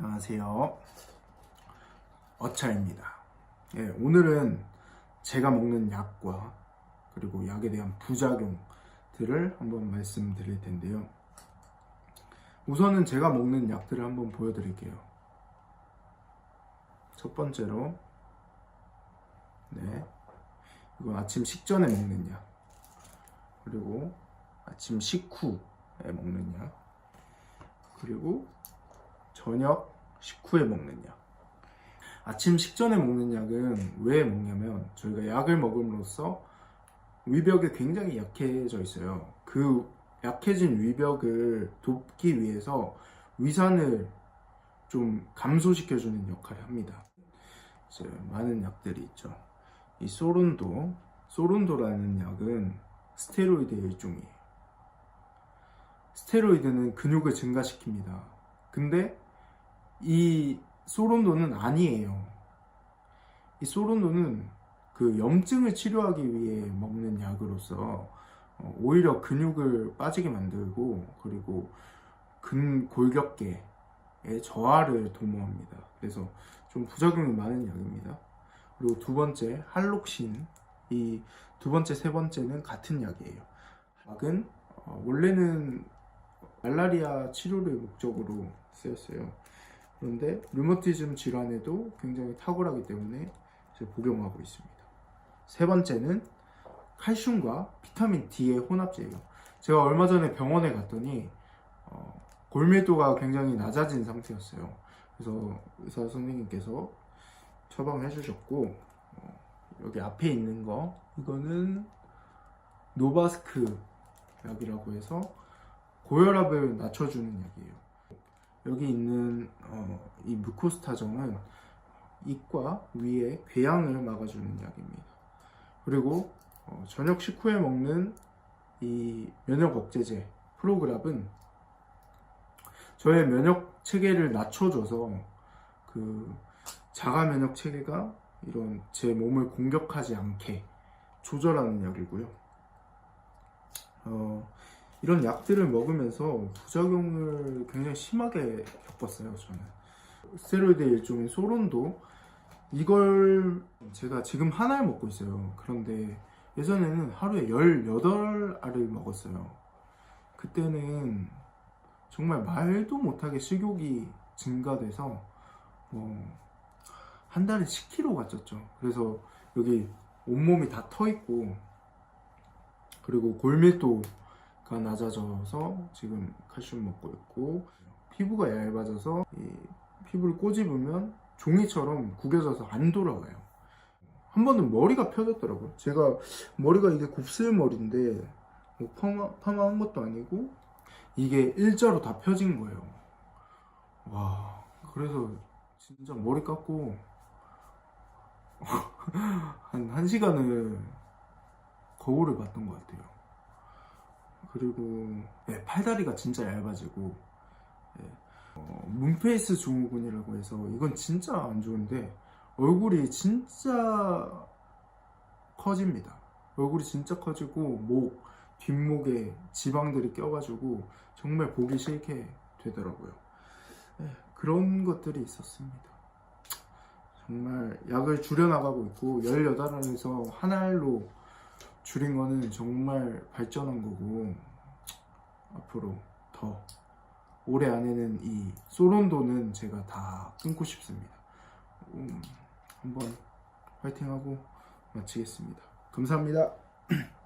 안녕하세요. 어차입니다. 예, 오늘은 제가 먹는 약과 그리고 약에 대한 부작용들을 한번 말씀드릴 텐데요. 우선은 제가 먹는 약들을 한번 보여드릴게요. 첫 번째로, 네, 이건 아침 식전에 먹는 약. 그리고 아침 식후에 먹는 약. 그리고 저녁 식후에 먹는 약. 아침 식전에 먹는 약은 왜 먹냐면 저희가 약을 먹음으로써 위벽이 굉장히 약해져 있어요. 그 약해진 위벽을 돕기 위해서 위산을 좀 감소시켜주는 역할을 합니다. 많은 약들이 있죠. 이 소론도, 소론도라는 약은 스테로이드의 일종이에요. 스테로이드는 근육을 증가시킵니다. 근데 이 소론도는 아니에요. 이 소론도는 그 염증을 치료하기 위해 먹는 약으로서 어, 오히려 근육을 빠지게 만들고 그리고 근골격계의 저하를 도모합니다. 그래서 좀 부작용이 많은 약입니다. 그리고 두 번째 할록신 이 두 번째 세 번째는 같은 약이에요. 약은 어, 원래는 말라리아 치료를 목적으로 쓰였어요. 그런데 류머티즘 질환에도 굉장히 탁월하기 때문에 복용하고 있습니다. 세 번째는 칼슘과 비타민 D의 혼합제예요. 제가 얼마 전에 병원에 갔더니 어, 골밀도가 굉장히 낮아진 상태였어요. 그래서 의사 선생님께서 처방해 주셨고 어, 여기 앞에 있는 거 이거는 노바스크 약이라고 해서 고혈압을 낮춰주는 약이에요. 여기 있는 어, 이 무코스타정은 입과 위에 궤양을 막아주는 약입니다. 그리고 어, 저녁 식후에 먹는 이 면역 억제제 프로그랍은 저의 면역 체계를 낮춰줘서 그 자가 면역 체계가 이런 제 몸을 공격하지 않게 조절하는 약이고요. 어, 이런 약들을 먹으면서 부작용을 굉장히 심하게 겪었어요, 저는. 스테로이드 일종인 소론도 이걸 제가 지금 하나를 먹고 있어요. 그런데 예전에는 하루에 18알을 먹었어요. 그때는 정말 말도 못하게 식욕이 증가돼서 뭐 한 달에 10kg가 쪘죠. 그래서 여기 온몸이 다 터 있고 그리고 골밀도 가 낮아져서 지금 칼슘 먹고 있고 피부가 얇아져서 이 피부를 꼬집으면 종이처럼 구겨져서 안 돌아와요. 한 번은 머리가 펴졌더라고요. 제가 머리가 이게 곱슬머리인데 뭐 파마, 파마한 것도 아니고 이게 일자로 다 펴진 거예요. 와, 그래서 진짜 머리 깎고 한 1시간을 거울을 봤던 것 같아요. 그리고 네, 팔다리가 진짜 얇아지고 네, 어, 문페이스 증후군이라고 해서 이건 진짜 안 좋은데 얼굴이 진짜 커집니다. 얼굴이 진짜 커지고 목, 뒷목에 지방들이 껴가지고 정말 보기 싫게 되더라고요. 네, 그런 것들이 있었습니다. 정말 약을 줄여나가고 있고 18알에서 한 알로 줄인 거는 정말 발전한 거고 앞으로 더 올해 안에는 이 소론도는 제가 다 끊고 싶습니다. 음, 한번 화이팅하고 마치겠습니다. 감사합니다.